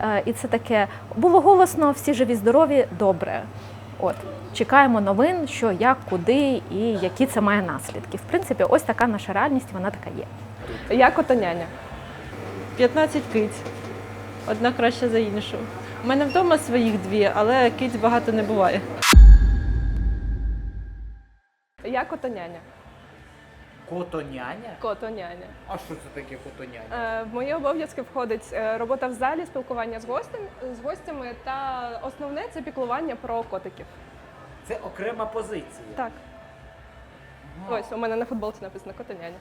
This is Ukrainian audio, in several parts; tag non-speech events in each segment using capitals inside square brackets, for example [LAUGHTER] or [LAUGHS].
Е, І це таке було голосно, всі живі, здорові, добре. От чекаємо новин, що як, куди і які це має наслідки. В принципі, ось така наша реальність, вона така є. Я котоняня. 15 киць. Одна краща за іншу. У мене вдома своїх дві, але киць багато не буває. Я котоняня. Котоняня? Котоняня. А що це таке котоняня? Е, В мої обов'язки входить е, робота в залі, спілкування з гостем з гостями та основне це піклування про котиків. Це окрема позиція. Так, ось у мене на футболці написано котоняня.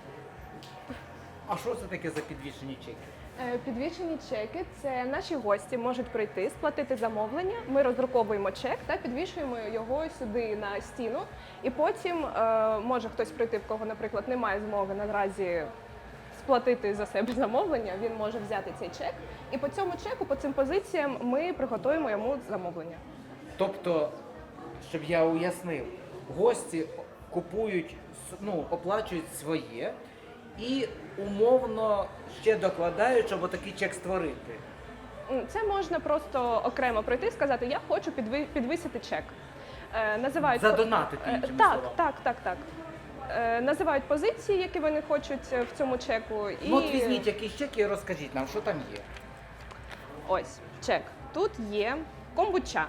А що це таке за підвішені чеки? Е, Підвішені чеки це наші гості можуть прийти, сплатити замовлення. Ми роздруковуємо чек та підвішуємо його сюди на стіну. І потім е, може хтось прийти, в кого, наприклад, немає змоги наразі сплатити за себе замовлення. Він може взяти цей чек, і по цьому чеку, по цим позиціям, ми приготуємо йому замовлення. Тобто, щоб я уяснив, гості купують, ну, оплачують своє і умовно ще докладають, щоб отакий чек створити. Це можна просто окремо прийти і сказати, я хочу підви- підвисити чек. Е, Називають Задонатити, Е, іншими Так, словами. так, так, так. Е, Називають позиції, які вони хочуть е, в цьому чеку. І Ну от візьміть якийсь чек і розкажіть нам, що там є. ось чек. Тут є комбуча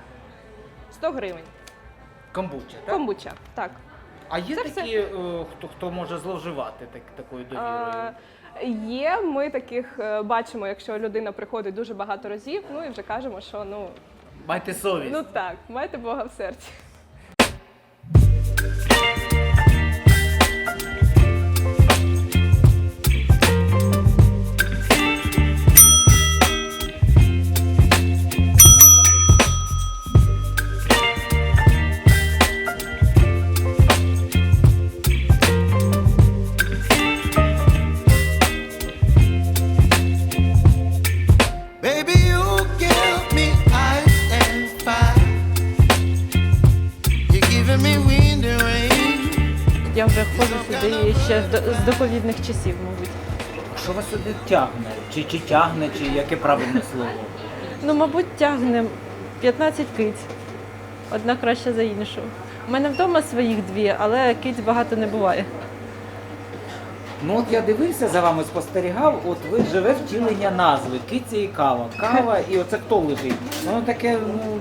100 гривень. Комбуча, так? Комбуча, так. А є Це такі, е, хто, хто може зловживати так, такою довірою? Е, Є, ми таких е, бачимо, якщо людина приходить дуже багато разів, ну і вже кажемо, що ну, Майте совість. ну так, майте Бога в серці. Я вже ходжу сюди ще з доповідних часів, мабуть. Що вас сюди тягне? Чи, чи тягне, чи яке правильне слово? Ну, мабуть, тягне 15 киць. Одна краща за іншу. У мене вдома своїх дві, але киць багато не буває. Ну от я дивився за вами, спостерігав, от ви живе втілення назви Киця і кава. Кава і оце хто лежить? Воно таке, ну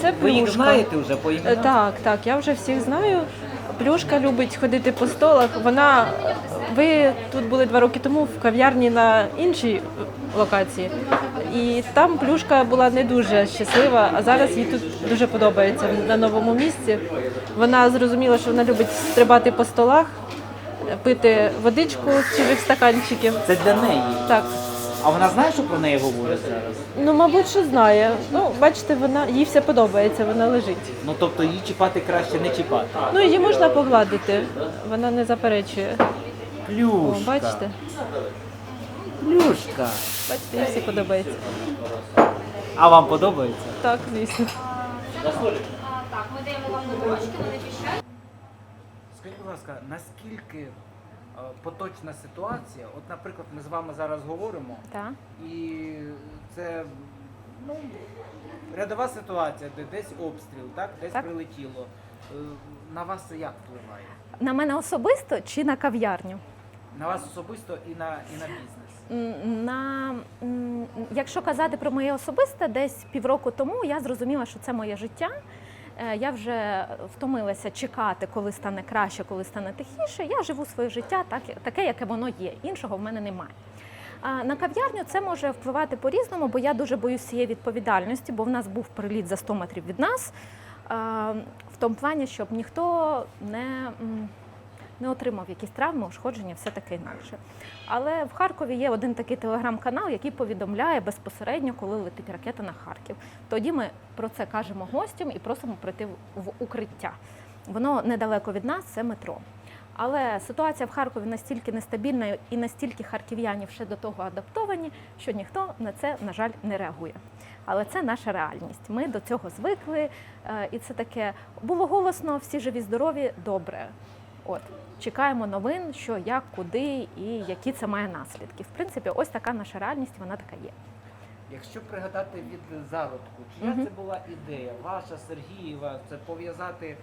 Це ви їх знаєте вже по іменам? Так, так, я вже всіх знаю. Плюшка любить ходити по столах. Вона ви тут були два роки тому в кав'ярні на іншій локації, і там плюшка була не дуже щаслива, а зараз їй тут дуже подобається на новому місці. Вона зрозуміла, що вона любить стрибати по столах, пити водичку з чужих стаканчиків. Це для неї. Так, А вона знає, що про неї говорять зараз? ну мабуть, що знає. Ну, бачите, вона їй все подобається, вона лежить. Ну тобто її чіпати краще не чіпати. Ну, її можна погладити, вона не заперечує. Плюшка. О, бачите? Плюшка. Бачите, їй все подобається. А вам подобається? Так, звісно. Скажіть, будь ласка, наскільки поточна ситуація? От, наприклад, ми з вами зараз говоримо, Так. і це ну, рядова ситуація, де десь обстріл, так, десь Так. прилетіло. Е, На вас це як впливає? На мене особисто чи на кав'ярню? На вас особисто і на, і на бізнес. На, якщо казати про моє особисте, десь півроку тому я зрозуміла, що це моє життя. Е, Я вже втомилася чекати, коли стане краще, коли стане тихіше. Я живу своє життя так, таке, яке воно є. Іншого в мене немає. На кав'ярню це може впливати по-різному, бо я дуже боюсь цієї відповідальності, бо в нас був приліт за 100 метрів від нас. В тому плані, щоб ніхто не, не отримав якісь травми, ушкодження, все таке інакше. Але в Харкові є один такий телеграм-канал, який повідомляє безпосередньо, коли летить ракета на Харків. Тоді ми про це кажемо гостям і просимо прийти в- укриття. Воно недалеко від нас, це метро. Але ситуація в Харкові настільки нестабільна і настільки харків'янів ще до того адаптовані, що ніхто на це, на жаль, не реагує. Але це наша реальність. Ми до цього звикли, е, і це таке було голосно, всі живі, здорові, добре. От чекаємо новин, що як, куди і які це має наслідки. В принципі, ось така наша реальність, вона така є. Якщо пригадати від зародку, чия Мгм. це була ідея? Ваша, Сергієва, це пов'язати е,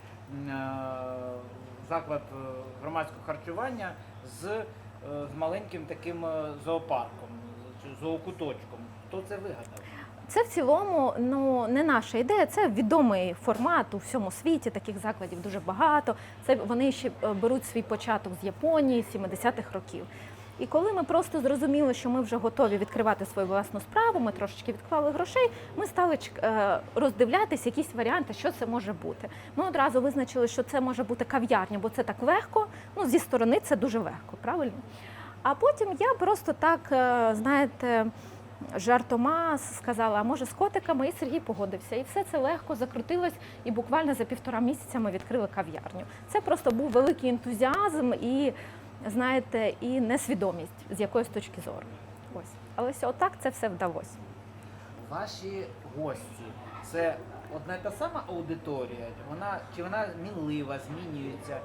заклад е, громадського харчування з, е, з маленьким таким зоопарком, зоокуточком. Хто це вигадав? Це в цілому ну не наша ідея, це відомий формат у всьому світі. Таких закладів дуже багато. Це вони ще е, беруть свій початок з Японії 70-х років. І коли ми просто зрозуміли, що ми вже готові відкривати свою власну справу, ми трошечки відклали грошей. Ми стали е, якісь варіанти, що це може бути. Ми одразу визначили, що це може бути кав'ярня, бо це так легко. Ну зі сторони це дуже легко, правильно? А потім я просто так, е, знаєте, жартома сказала, а може з котиками, і Сергій погодився. І все це легко закрутилось, і буквально за півтора місяця ми відкрили кав'ярню. Це просто був великий ентузіазм і, знаєте, і несвідомість з якоїсь точки зору. Ось. Але ось отак це все вдалося. Ваші гості це одна та сама аудиторія? Вона чи вона мінлива, змінюється?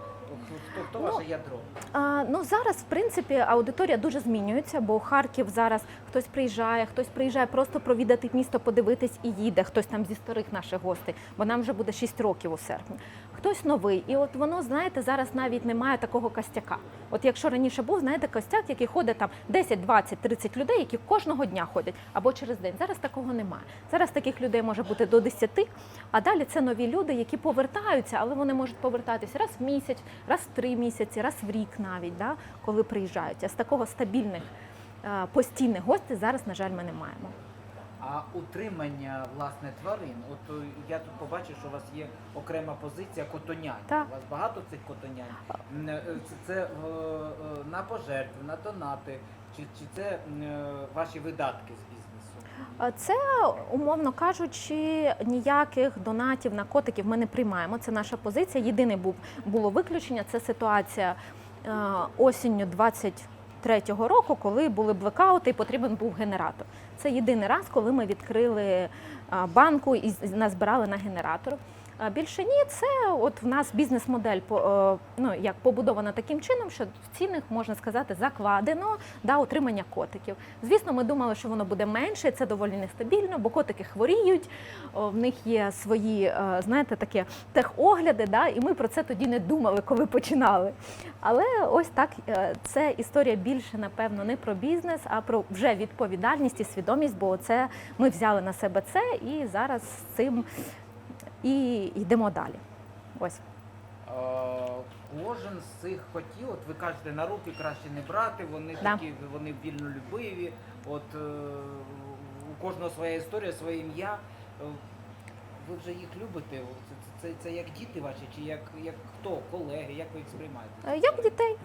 Хто, хто Ну, ваше ядро? А, ну зараз, в принципі, аудиторія дуже змінюється, бо Харків зараз хтось приїжджає, хтось приїжджає просто провідати місто, подивитись і їде. Хтось там зі старих наших гостей, бо нам вже буде 6 років у серпні. Хтось новий. І от воно, знаєте, зараз навіть немає такого костяка. От якщо раніше був, знаєте, костяк, який ходить там 10, 20, 30 людей, які кожного дня ходять або через день. Зараз такого немає. Зараз таких людей може бути до 10, а далі це нові люди, які повертаються, але вони можуть повертатися раз в місяць, раз в три місяці, раз в рік навіть, да, коли приїжджають. А з такого стабільних е, постійних гостей зараз, на жаль, ми не маємо. А утримання власне тварин, от е, я тут побачив, що у вас є окрема позиція котонянь. Так. У вас багато цих котонянь. Е, Це, це на пожертви, на донати, чи, чи це ваші видатки з бізнесу? Е, Це, умовно кажучи, ніяких донатів на котиків ми не приймаємо. Це наша позиція. Єдине було виключення. Це ситуація е, осінню 23-го року, коли були блекаути і потрібен був генератор. Це єдиний раз, коли ми відкрили е, банку і назбирали на генератор. Більше ні, це от в нас бізнес-модель е, ну, як побудована таким чином, що в цінах можна сказати закладено да, утримання котиків. Звісно, ми думали, що воно буде менше, це доволі нестабільно, бо котики хворіють, в них є свої, е, знаєте, такі техогляди, да, і ми про це тоді не думали, коли починали. Але ось так е, це історія більше, напевно, не про бізнес, а про вже відповідальність і свідомість, бо це ми взяли на себе це і зараз з цим і йдемо далі. Ось. Кожен з цих котів, от ви кажете, на руки краще не брати, вони Да. такі, вони вільнолюбиві. От е, у кожного своя історія, своє ім'я. Е, Ви вже їх любите? Це, це, це як діти ваші, чи як, як хто, колеги, як ви їх сприймаєте? Е, Як дітей.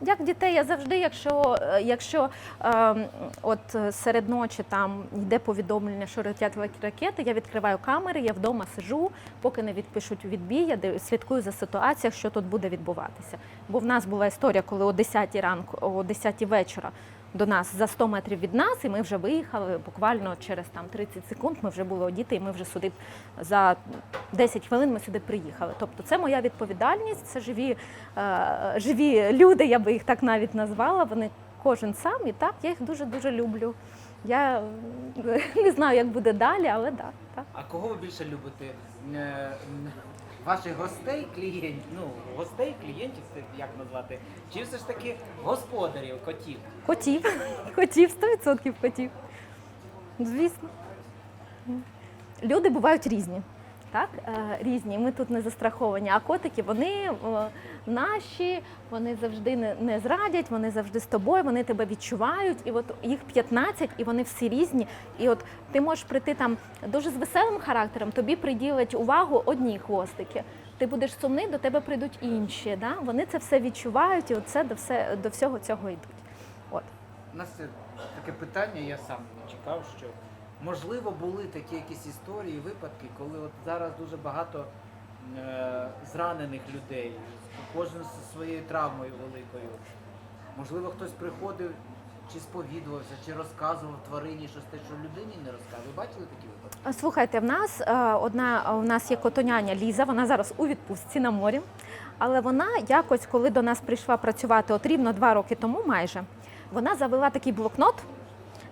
Як дітей, я завжди, якщо, е, якщо е, от е, серед ночі там йде повідомлення, що летять ракети, я відкриваю камери, я вдома сижу, поки не відпишуть відбій, я слідкую за ситуацією, що тут буде відбуватися. Бо в нас була історія, коли о 10 ранку, о 10 вечора до нас за 100 метрів від нас, і ми вже виїхали буквально через там 30 секунд. Ми вже були одіти, і ми вже сюди за 10 хвилин ми сюди приїхали. Тобто, це моя відповідальність, це живі, е, живі люди, я би їх так навіть назвала. Вони кожен сам, і так я їх дуже дуже люблю. Я е, не знаю, як буде далі, але да, так. А кого ви більше любите? Ваших гостей, клієнтів, ну, гостей, клієнтів, це як назвати, чи все ж таки господарів, котів? Котів, [LAUGHS] котів, 100% котів. Звісно. Люди бувають різні. Так, Е, різні. Ми тут не застраховані. А котики вони е, наші, вони завжди не, не зрадять, вони завжди з тобою, вони тебе відчувають. І от їх 15, і вони всі різні. І от ти можеш прийти там дуже з веселим характером, тобі приділять увагу одні хвостики. Ти будеш сумний, до тебе прийдуть інші. Да? Вони це все відчувають, і це до, все, до всього цього йдуть. От. У нас таке питання, я сам не чекав, що можливо були такі якісь історії, випадки, коли от зараз дуже багато зранених людей, кожен зі своєю травмою великою. Можливо, хтось приходив чи сповідувався, чи розказував тварині щось те, що людині не розказує. Бачили такі випадки? Слухайте, в нас е, одна у нас є котоняня Ліза, вона зараз у відпустці на морі. Але вона якось, коли до нас прийшла працювати от рівно два роки тому, майже вона завела такий блокнот,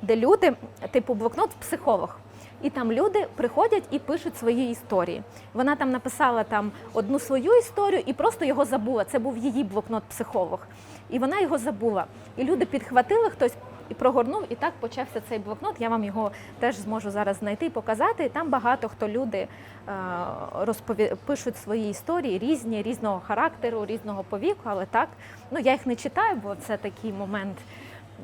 де люди, типу блокнот психолог. І там люди приходять і пишуть свої історії. Вона там написала там одну свою історію і просто його забула. Це був її блокнот психолог. І вона його забула. І люди підхватили хтось і прогорнув, і так почався цей блокнот. Я вам його теж зможу зараз знайти і показати. Там багато хто люди е, розпові... пишуть свої історії різні, різного характеру, різного повіку, але так, ну я їх не читаю, бо це такий момент.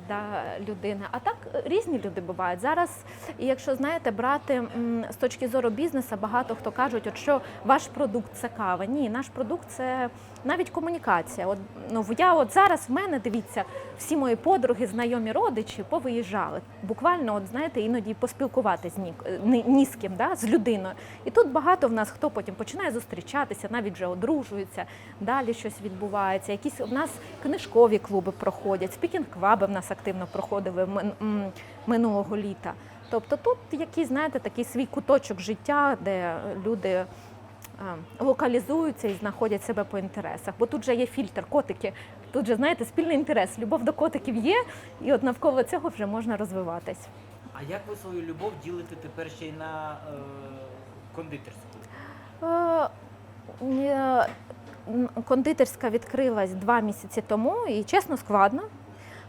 Да, людини. А так е, різні люди бувають. Зараз, якщо знаєте, брати з точки зору бізнесу, багато хто кажуть, от що ваш продукт це кава. Ні, наш продукт це навіть комунікація. От ну я от зараз в мене дивіться, всі мої подруги, знайомі родичі повиїжджали. Буквально, от знаєте, іноді поспілкуватися ні, ні, ні з ким, да, з людиною. І тут багато в нас хто потім починає зустрічатися, навіть вже одружуються, далі щось відбувається. Якісь у нас книжкові клуби проходять, спікінг-кваби в нас активно проходили минулого літа. Тобто тут якийсь, знаєте, такий свій куточок життя, де люди е, локалізуються і знаходять себе по інтересах. Бо тут же є фільтр, котики. Тут же, знаєте, спільний інтерес. Любов до котиків є, і от навколо цього вже можна розвиватись. А як ви свою любов ділите тепер ще й на е, кондитерську? Е, е, Кондитерська відкрилась два місяці тому, і чесно, складно.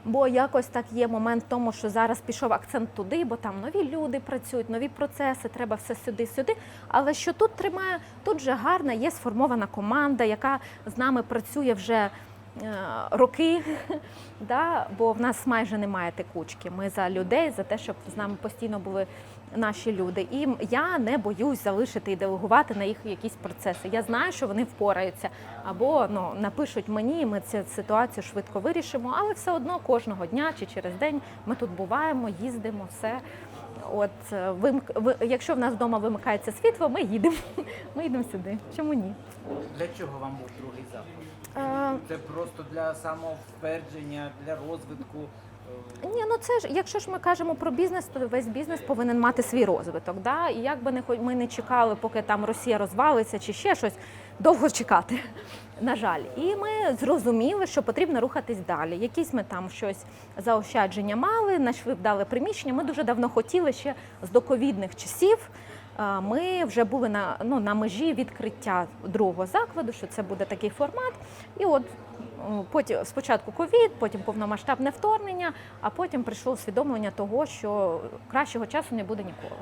Бо якось так є момент тому, що зараз пішов акцент туди, бо там нові люди працюють, нові процеси, треба все сюди, сюди. Але що тут тримає, тут вже гарна, є сформована команда, яка з нами працює вже е, роки, [LAUGHS] да? бо в нас майже немає текучки. Ми за людей, за те, щоб з нами постійно були наші люди. І я не боюсь залишити і делегувати на їх якісь процеси. Я знаю, що вони впораються або ну, напишуть мені, і ми цю ситуацію швидко вирішимо, але все одно кожного дня чи через день ми тут буваємо, їздимо, все. От е, вимк... якщо в нас вдома вимикається світло, ми їдемо. [LAUGHS] Ми їдемо сюди. Чому ні? Для чого вам був другий заклад? Е, Це просто для самовтвердження, для розвитку. Ні, ну це ж якщо ж ми кажемо про бізнес, то весь бізнес повинен мати свій розвиток. Да? І як би не ми не чекали, поки там Росія розвалиться чи ще щось, довго чекати. [LAUGHS] На жаль, і ми зрозуміли, що потрібно рухатись далі. Якісь ми там щось заощадження мали, знайшли вдале приміщення. Ми дуже давно хотіли ще з доковідних часів. Ми вже були на, ну, на межі відкриття другого закладу, що це буде такий формат. І от Потім спочатку ковід, потім повномасштабне вторгнення, а потім прийшло усвідомлення того, що кращого часу не буде ніколи.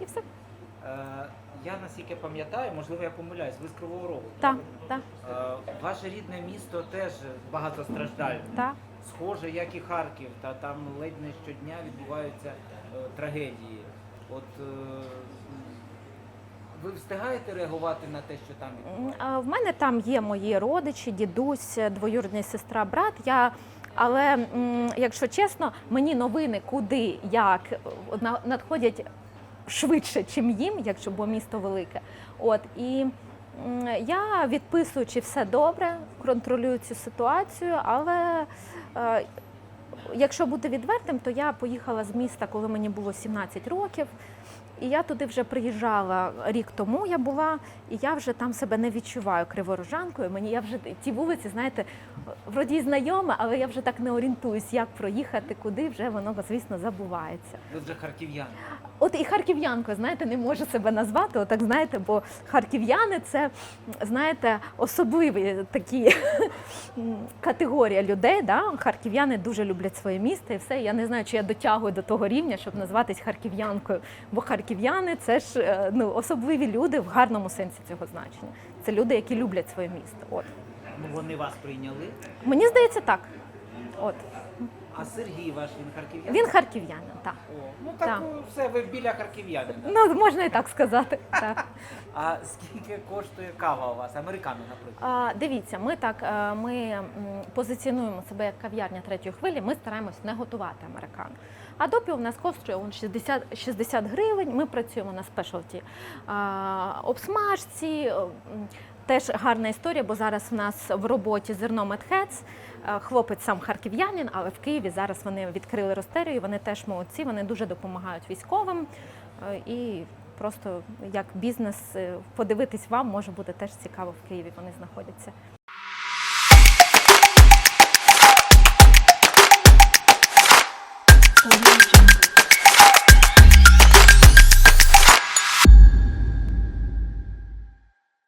І все. Е, я наскільки пам'ятаю, можливо, я помиляюсь, ви з Кривого Рогу. Так, так, Е, ваше рідне місто теж багатостраждальне. так. Схоже, як і Харків, та там ледь не щодня відбуваються е, трагедії. От ви встигаєте реагувати на те, що там відбувається? В мене там є мої родичі, дідусь, двоюрідний сестра, брат. Я але якщо чесно, мені новини, куди, як надходять швидше, чим їм, якщо бо місто велике. От і я відписую, чи все добре, контролюю цю ситуацію, але е, якщо бути відвертим, то я поїхала з міста, коли мені було 17 років. І я туди вже приїжджала рік тому. Я була, і я вже там себе не відчуваю криворожанкою. Мені я вже ті вулиці, знаєте, вроді й знайоме, але я вже так не орієнтуюсь, як проїхати, куди вже воно, звісно, забувається. Ви вже харків'яни. От і харків'янкою, знаєте, не можу себе назвати, отак знаєте, бо харків'яни це, знаєте, особливі такі [LAUGHS] категорія людей. Да? Харків'яни дуже люблять своє місто і все. Я не знаю, чи я дотягую до того рівня, щоб назватись харків'янкою. Бо харків'яни це ж е, ну, особливі люди в гарному сенсі цього значення. Це люди, які люблять своє місто. От. Ну вони вас прийняли. Мені здається, так. От. А Сергій ваш він харків'янин? Він харків'янин, так. О, ну так Так. все, ви біля харків'янина. Ну, можна і так сказати. [LAUGHS] Так. А скільки коштує кава у вас? Американо, наприклад. А, дивіться, ми так е, ми м, позиціонуємо себе як кав'ярня третьої хвилі. Ми стараємось не готувати американо. А допі у нас коштує он 60, 60 гривень. Ми працюємо на спешалті обсмажці. Теж гарна історія, бо зараз в нас в роботі зерно Медхец. Хлопець сам харків'янин, але в Києві зараз вони відкрили ростерію. Вони теж молодці. Вони дуже допомагають військовим і просто як бізнес е, подивитись вам може бути теж цікаво в Києві. Вони знаходяться.